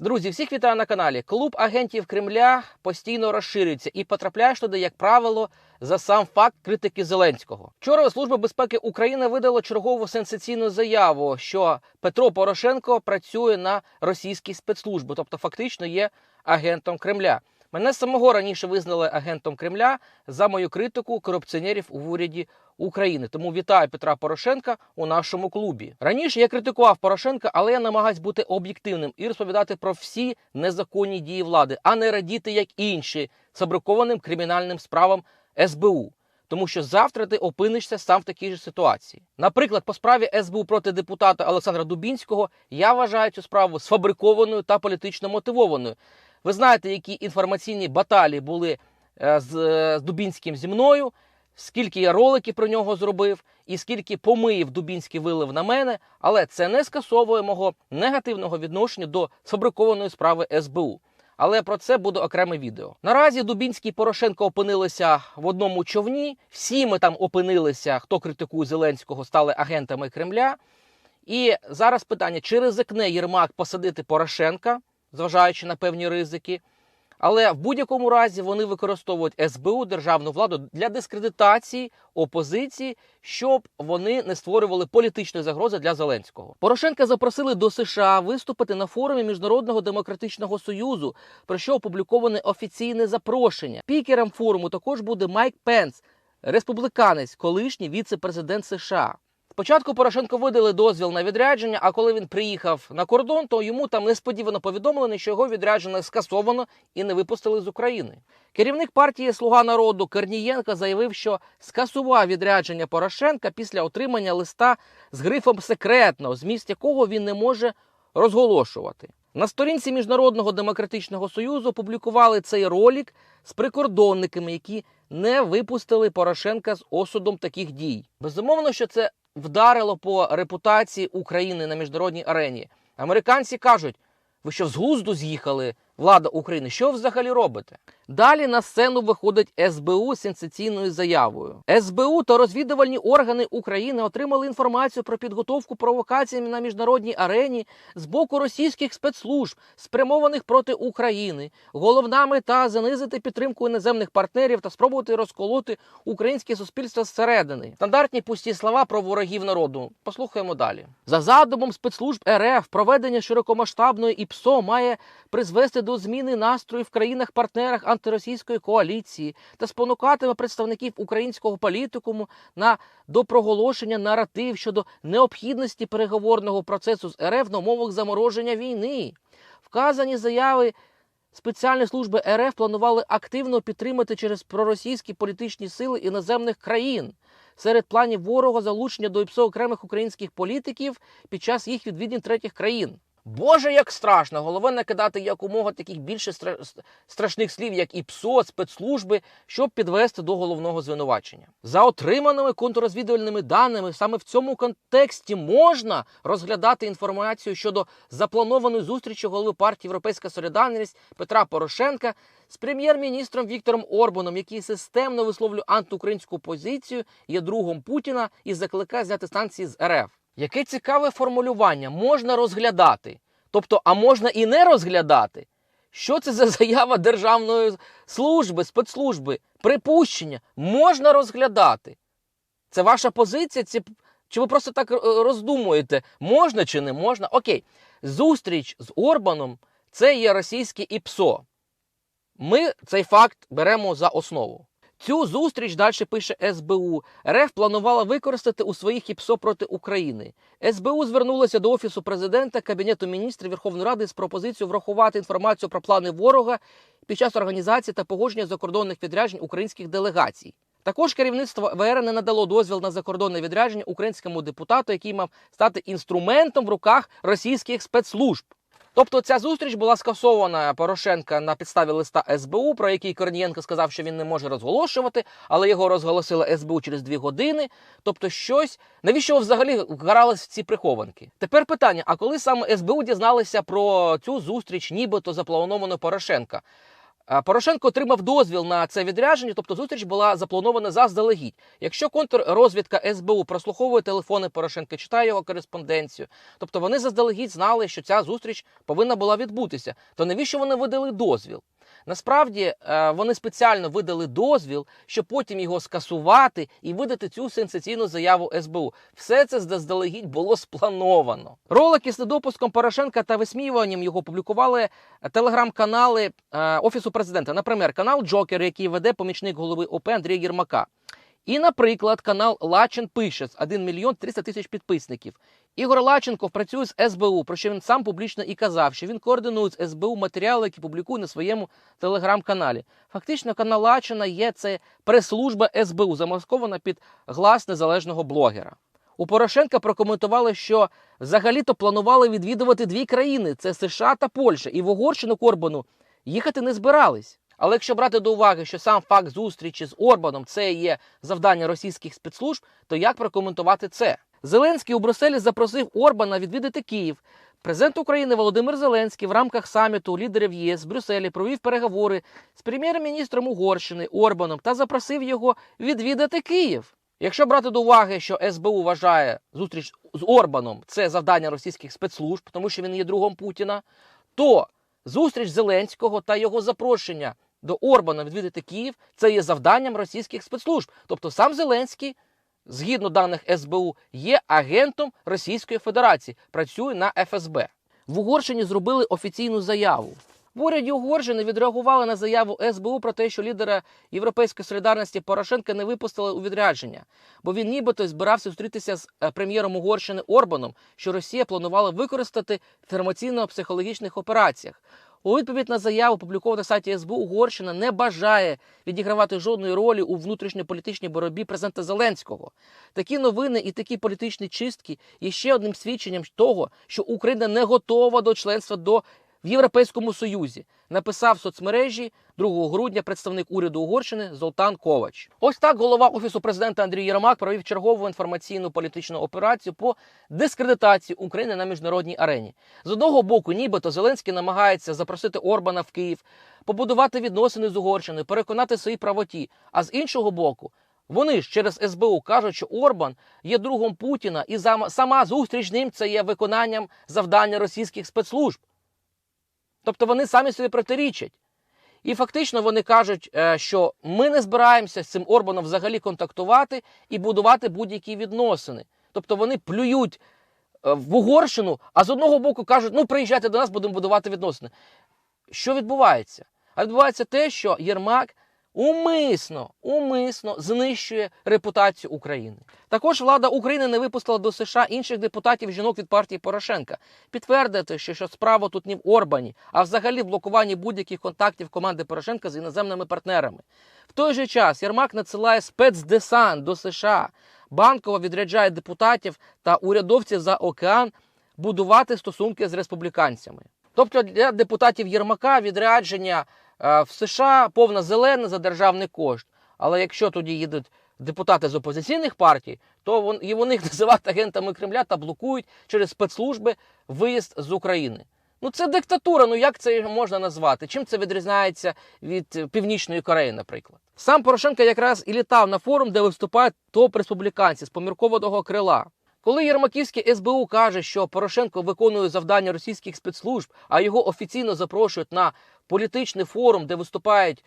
Друзі, всіх вітаю на каналі. Клуб агентів Кремля постійно розширюється і потрапляєш туди, як правило, за сам факт критики Зеленського. Вчора Служба безпеки України видала чергову сенсаційну заяву, що Петро Порошенко працює на російській спецслужбі, тобто фактично є агентом Кремля. Мене самого раніше визнали агентом Кремля за мою критику корупціонерів у уряді України. Тому вітаю Петра Порошенка у нашому клубі. Раніше я критикував Порошенка, але я намагаюсь бути об'єктивним і розповідати про всі незаконні дії влади, а не радіти як інші сфабрикованим кримінальним справам СБУ. Тому що завтра ти опинишся сам в такій же ситуації. Наприклад, по справі СБУ проти депутата Олександра Дубінського я вважаю цю справу сфабрикованою та політично мотивованою. Ви знаєте, які інформаційні баталії були е, е, з Дубінським зі мною, скільки я роликів про нього зробив, і скільки помиїв Дубінський вилив на мене, але це не скасовує мого негативного відношення до сфабрикованої справи СБУ. Але про це буде окреме відео. Наразі Дубінський і Порошенко опинилися в одному човні. Всі ми там опинилися, хто критикує Зеленського, стали агентами Кремля. І зараз питання: чи ризикне Єрмак посадити Порошенка, зважаючи на певні ризики. Але в будь-якому разі вони використовують СБУ державну владу для дискредитації опозиції, щоб вони не створювали політичної загрози для Зеленського. Порошенка запросили до США виступити на форумі Міжнародного демократичного союзу, про що опубліковане офіційне запрошення. Пікером форуму також буде Майк Пенс, республіканець, колишній віце-президент США. Спочатку Порошенко видали дозвіл на відрядження, а коли він приїхав на кордон, то йому там несподівано повідомлено, що його відрядження скасовано і не випустили з України. Керівник партії Слуга народу Корнієнко заявив, що скасував відрядження Порошенка після отримання листа з грифом секретно, зміст якого він не може розголошувати. На сторінці Міжнародного демократичного союзу опублікували цей ролик з прикордонниками, які не випустили Порошенка з осудом таких дій. Безумовно, що це вдарило по репутації України на міжнародній арені. Американці кажуть: ви що з глузду з'їхали, влада України? Що взагалі робите? Далі на сцену виходить СБУ з сенсаційною заявою. СБУ та розвідувальні органи України отримали інформацію про підготовку провокаціями на міжнародній арені з боку російських спецслужб, спрямованих проти України. Головна мета занизити підтримку іноземних партнерів та спробувати розколоти українське суспільство зсередини. Стандартні пусті слова про ворогів народу. Послухаємо далі. За задумом спецслужб РФ проведення широкомасштабної ІПСО має призвести до зміни настрою в країнах-партнерах антиросійської коаліції та спонукатиме представників українського політикуму на допроголошення наратив щодо необхідності переговорного процесу з РФ на умовах замороження війни. Вказані заяви спеціальні служби РФ планували активно підтримати через проросійські політичні сили іноземних країн. Серед планів ворога залучення до ІПСО окремих українських політиків під час їх відвідин третіх країн. Боже, як страшно! Головне накидати якомога таких більше страшних слів, як і ПСО, спецслужби, щоб підвести до головного звинувачення. За отриманими контррозвідувальними даними, саме в цьому контексті можна розглядати інформацію щодо запланованої зустрічі голови партії Європейська Солідарність Петра Порошенка з прем'єр-міністром Віктором Орбаном, який системно висловлює антиукраїнську позицію, є другом Путіна і закликає зняти станції з РФ. Яке цікаве формулювання можна розглядати. Тобто, а можна і не розглядати. Що це за заява державної служби, спецслужби? Припущення можна розглядати. Це ваша позиція? Це... Чи ви просто так е, роздумуєте, можна чи не можна? Окей, зустріч з Орбаном це є російське ІПСО. Ми цей факт беремо за основу. Цю зустріч далі пише СБУ. РФ планувала використати у своїх ІПСО проти України. СБУ звернулася до Офісу президента, Кабінету міністрів Верховної Ради з пропозицією врахувати інформацію про плани ворога під час організації та погодження закордонних відряджень українських делегацій. Також керівництво ВР не надало дозвіл на закордонне відрядження українському депутату, який мав стати інструментом в руках російських спецслужб. Тобто ця зустріч була скасована Порошенка на підставі листа СБУ, про який Корнієнко сказав, що він не може розголошувати, але його розголосила СБУ через дві години. Тобто, щось навіщо взагалі вгарались в ці прихованки? Тепер питання: а коли саме СБУ дізналися про цю зустріч, нібито заплановану Порошенка? Порошенко отримав дозвіл на це відрядження, тобто зустріч була запланована заздалегідь. Якщо контррозвідка СБУ прослуховує телефони Порошенка, читає його кореспонденцію, тобто вони заздалегідь знали, що ця зустріч повинна була відбутися, то навіщо вони видали дозвіл? Насправді е, вони спеціально видали дозвіл, щоб потім його скасувати і видати цю сенсаційну заяву СБУ. Все це заздалегідь було сплановано. Ролики з недопуском Порошенка та висміюванням його публікували телеграм-канали е, офісу президента. Наприклад, канал Джокер, який веде помічник голови ОП Андрій Єрмака. І, наприклад, канал Лачин пише з 1 мільйон 300 тисяч підписників. Ігор Лаченков працює з СБУ, про що він сам публічно і казав, що він координує з СБУ матеріали, які публікує на своєму телеграм-каналі. Фактично, канал Лачина є це прес-служба СБУ, замаскована під глас незалежного блогера. У Порошенка прокоментували, що взагалі-то планували відвідувати дві країни: це США та Польща, і в Угорщину Корбану їхати не збирались. Але якщо брати до уваги, що сам факт зустрічі з Орбаном це є завдання російських спецслужб, то як прокоментувати це? Зеленський у Брюсселі запросив Орбана відвідати Київ. Президент України Володимир Зеленський в рамках саміту лідерів ЄС в Брюсселі провів переговори з прем'єр-міністром Угорщини Орбаном та запросив його відвідати Київ. Якщо брати до уваги, що СБУ вважає зустріч з Орбаном це завдання російських спецслужб, тому що він є другом Путіна, то зустріч Зеленського та його запрошення до Орбана відвідати Київ це є завданням російських спецслужб. Тобто сам Зеленський, згідно даних СБУ, є агентом Російської Федерації, працює на ФСБ. В Угорщині зробили офіційну заяву. В уряді Угорщини відреагували на заяву СБУ про те, що лідера Європейської солідарності Порошенка не випустили у відрядження, бо він нібито збирався зустрітися з е, прем'єром Угорщини Орбаном, що Росія планувала використати в інформаційно-психологічних операціях. У відповідь на заяву, опубліковану на сайті СБУ, Угорщина не бажає відігравати жодної ролі у внутрішньополітичній боротьбі президента Зеленського. Такі новини і такі політичні чистки є ще одним свідченням того, що Україна не готова до членства до в Європейському Союзі. Написав в соцмережі 2 грудня представник уряду Угорщини Золтан Ковач. Ось так голова офісу президента Андрій Єрмак провів чергову інформаційну політичну операцію по дискредитації України на міжнародній арені. З одного боку, нібито Зеленський намагається запросити Орбана в Київ, побудувати відносини з Угорщиною, переконати своїй правоті. А з іншого боку, вони ж через СБУ кажуть, що Орбан є другом Путіна, і сама зустріч з ним це є виконанням завдання російських спецслужб. Тобто вони самі собі протирічать. І фактично вони кажуть, е, що ми не збираємося з цим Орбаном взагалі контактувати і будувати будь-які відносини. Тобто вони плюють е, в Угорщину, а з одного боку кажуть, ну приїжджайте до нас, будемо будувати відносини. Що відбувається? А відбувається те, що Єрмак умисно, умисно знищує репутацію України. Також влада України не випустила до США інших депутатів жінок від партії Порошенка. Підтвердити, що, що справа тут не в Орбані, а взагалі в блокуванні будь-яких контактів команди Порошенка з іноземними партнерами. В той же час Єрмак надсилає спецдесант до США. Банково відряджає депутатів та урядовців за океан будувати стосунки з республіканцями. Тобто для депутатів Єрмака відрядження в США повна зелена за державний кошт. Але якщо тоді їдуть депутати з опозиційних партій, то вон, і вони їх називають агентами Кремля та блокують через спецслужби виїзд з України. Ну це диктатура. Ну як це можна назвати? Чим це відрізняється від е, Північної Кореї, наприклад? Сам Порошенко якраз і літав на форум, де виступають топ-республіканці з поміркованого крила. Коли Єрмаківське СБУ каже, що Порошенко виконує завдання російських спецслужб, а його офіційно запрошують на політичний форум, де виступають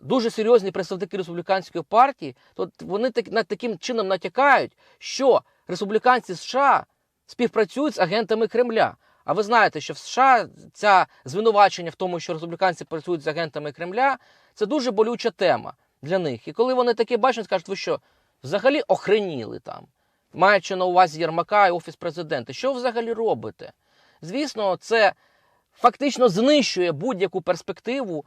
дуже серйозні представники республіканської партії, то вони так, таким чином натякають, що республіканці США співпрацюють з агентами Кремля. А ви знаєте, що в США ця звинувачення в тому, що республіканці працюють з агентами Кремля, це дуже болюча тема для них. І коли вони таке бачать, скажуть, ви що, взагалі охреніли там, маючи на увазі Єрмака і Офіс президента, що взагалі робите? Звісно, це фактично знищує будь-яку перспективу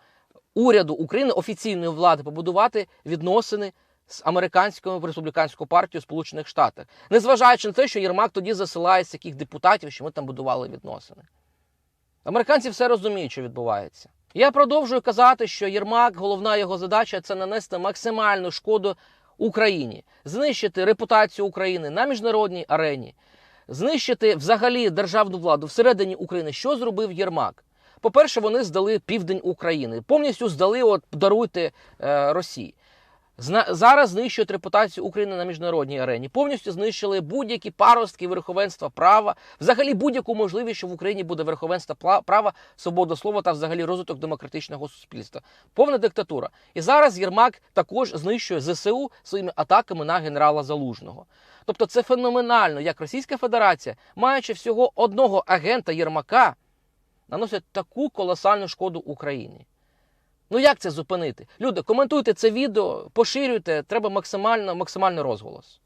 уряду України, офіційної влади, побудувати відносини з американською республіканською партією Сполучених Штатах, незважаючи на те, що Єрмак тоді засилає з яких депутатів, що ми там будували відносини. Американці все розуміють, що відбувається. Я продовжую казати, що Єрмак, головна його задача це нанести максимальну шкоду Україні, знищити репутацію України на міжнародній арені, знищити взагалі державну владу всередині України. Що зробив Єрмак? По-перше, вони здали південь України, повністю здали, от даруйте е, Росії. Зараз знищують репутацію України на міжнародній арені. Повністю знищили будь-які паростки верховенства права, взагалі будь-яку можливість, що в Україні буде верховенство права, свобода слова та взагалі розвиток демократичного суспільства. Повна диктатура. І зараз Єрмак також знищує ЗСУ своїми атаками на генерала Залужного. Тобто це феноменально, як Російська Федерація, маючи всього одного агента Єрмака, наносить таку колосальну шкоду Україні. Ну як це зупинити? Люди, коментуйте це відео, поширюйте, треба максимально, максимальний розголос.